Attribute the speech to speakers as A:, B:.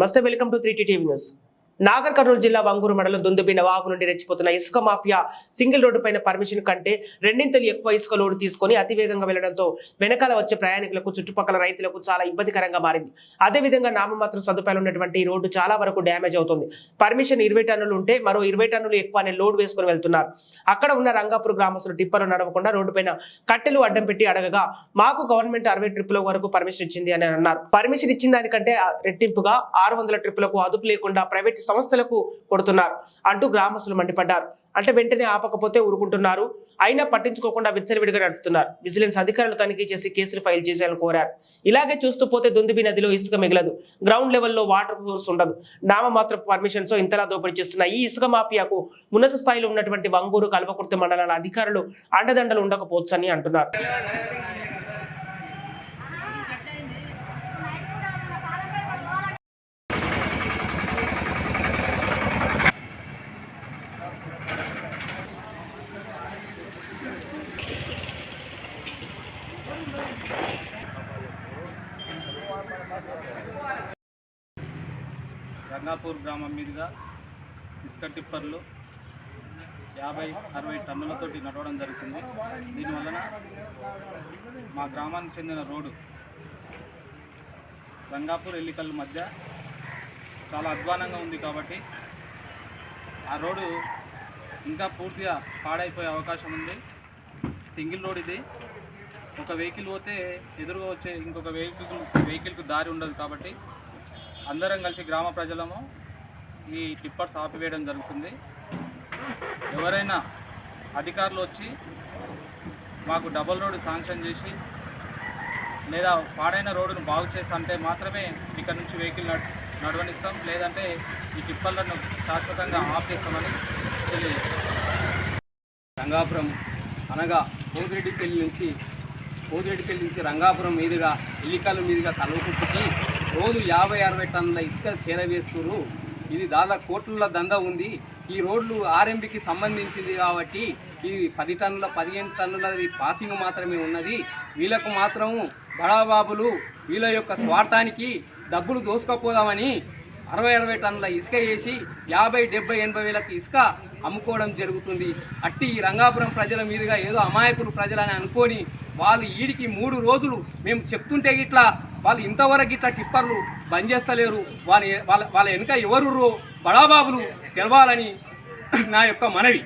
A: నమస్తే welcome to three TV news Nagar Kurnool జిల్లా వంగూరు మండలం దుందుబిన వాగు నుండి రెచ్చిపోతున్న ఇసుక మాఫియా సింగిల్ రోడ్డు పైన పర్మిషన్ కంటే రెండింతలు ఎక్కువ ఇసుక లోడు తీసుకొని అతివేగంగా వెళ్ళడంతో వెనకాల వచ్చే ప్రయాణికులకు చుట్టుపక్కల రైతులకు చాలా ఇబ్బందికరంగా మారింది. అదే విధంగా నామమాత్రం సదుపాయాలు ఉన్నటువంటి ఈ రోడ్డు చాలా వరకు డ్యామేజ్ అవుతుంది. పర్మిషన్ ఇరవై టన్నులు ఉంటే మరో ఇరవై టన్నులు ఎక్కువ అనే లోడ్ వేసుకొని వెళ్తున్నారు. అక్కడ ఉన్న రంగాపూర్ గ్రామస్తులు టిప్పర్లు నడవకుండా రోడ్డు పైన కట్టెలు అడ్డం పెట్టి అడగగా మాకు గవర్నమెంట్ అరవై ట్రిప్పుల వరకు పర్మిషన్ ఇచ్చింది అని అన్నారు. పర్మిషన్ ఇచ్చిన దానికంటే రెట్టింపుగా ఆరు వందల ట్రిప్పులకు అదుపు లేకుండా ప్రైవేట్ సంస్థలకు కొడుతున్నారు అంటూ గ్రామస్తులు మండిపడ్డారు. అంటే వెంటనే ఆపకపోతే ఊరుకుంటున్నారు. అయినా పట్టించుకోకుండా విచ్చలవిడిగా నడుపుతున్నారు. విజిలెన్స్ అధికారులు తనిఖీ చేసి కేసులు ఫైల్ చేసేయాలని కోరారు. ఇలాగే చూస్తూ పోతే దుందుబి నదిలో ఇసుక మిగలదు. గ్రౌండ్ లెవెల్లో వాటర్ సోర్స్ ఉండదు. నామమాత్ర పర్మిషన్స్ ఇంతలా దోపిడీ చేస్తున్న ఈ ఇసుక మాఫియాకు ఉన్నత స్థాయిలో ఉన్నటువంటి వంగూరు కల్వకుర్తి మండలాల అధికారులు అండదండలు ఉండకపోవచ్చని అంటున్నారు.
B: రంగాపూర్ గ్రామం మీదుగా ఇసుక టిప్పర్లు యాభై అరవై టన్నులతోటి నడవడం జరుగుతుంది. దీనివలన మా గ్రామానికి చెందిన రోడ్డు రంగాపూర్ ఎల్లికల్ మధ్య చాలా అధ్వానంగా ఉంది కాబట్టి ఆ రోడ్డు ఇంకా పూర్తిగా పాడైపోయే అవకాశం ఉంది. సింగిల్ రోడ్ ఇది. ఒక వెహికల్ పోతే ఎదురుగా వచ్చే ఇంకొక వెహికల్ వెహికల్కి దారి ఉండదు కాబట్టి అందరం కలిసి గ్రామ ప్రజలము ఈ టిప్పర్స్ ఆపివేయడం జరుగుతుంది. ఎవరైనా అధికారులు వచ్చి మాకు డబల్ రోడ్డు శాంక్షన్ చేసి లేదా పాడైన రోడ్డును బాగు చేస్తా అంటే మాత్రమే ఇక్కడ నుంచి వెహికల్ నడవనిస్తాం. లేదంటే ఈ టిప్పర్లను శాశ్వతంగా ఆఫ్ చేస్తామని తెలియజేస్తాం.
C: గంగాపురం అనగా పోతిరెడ్డిపల్లి నుంచి పోతిరెడ్డిపల్లి నుంచి రంగాపురం మీదుగా ఇల్లికల మీదుగా కల్వకుప్పకి రోజు యాభై అరవై టన్నుల ఇసుక చేరవేస్తున్నారు. ఇది దాదాపు కోట్ల దంద ఉంది. ఈ రోడ్లు ఆర్ఎంబికి సంబంధించింది కాబట్టి ఇది పది టన్నుల పదిహేను టన్నుల పాసింగ్ మాత్రమే ఉన్నది. వీళ్ళకు మాత్రం బడాబాబులు వీళ్ళ యొక్క స్వార్థానికి డబ్బులు దోసుకపోదామని అరవై అరవై టన్నుల ఇసుక వేసి యాభై డెబ్బై ఎనభై వేలకు ఇసుక అమ్ముకోవడం జరుగుతుంది. అట్టి ఈ రంగాపురం ప్రజల మీదుగా ఏదో అమాయకులు ప్రజలని అనుకొని వాళ్ళు ఈడికి మూడు రోజులు మేము చెప్తుంటే గిట్లా వాళ్ళు ఇంతవరకు ఇట్లా టిప్పర్లు బంద్ చేస్తలేరు. వాళ్ళ వాళ్ళ వాళ్ళ వెనుక ఎవరు బడాబాబులు తెలవాలని నా యొక్క మనవి.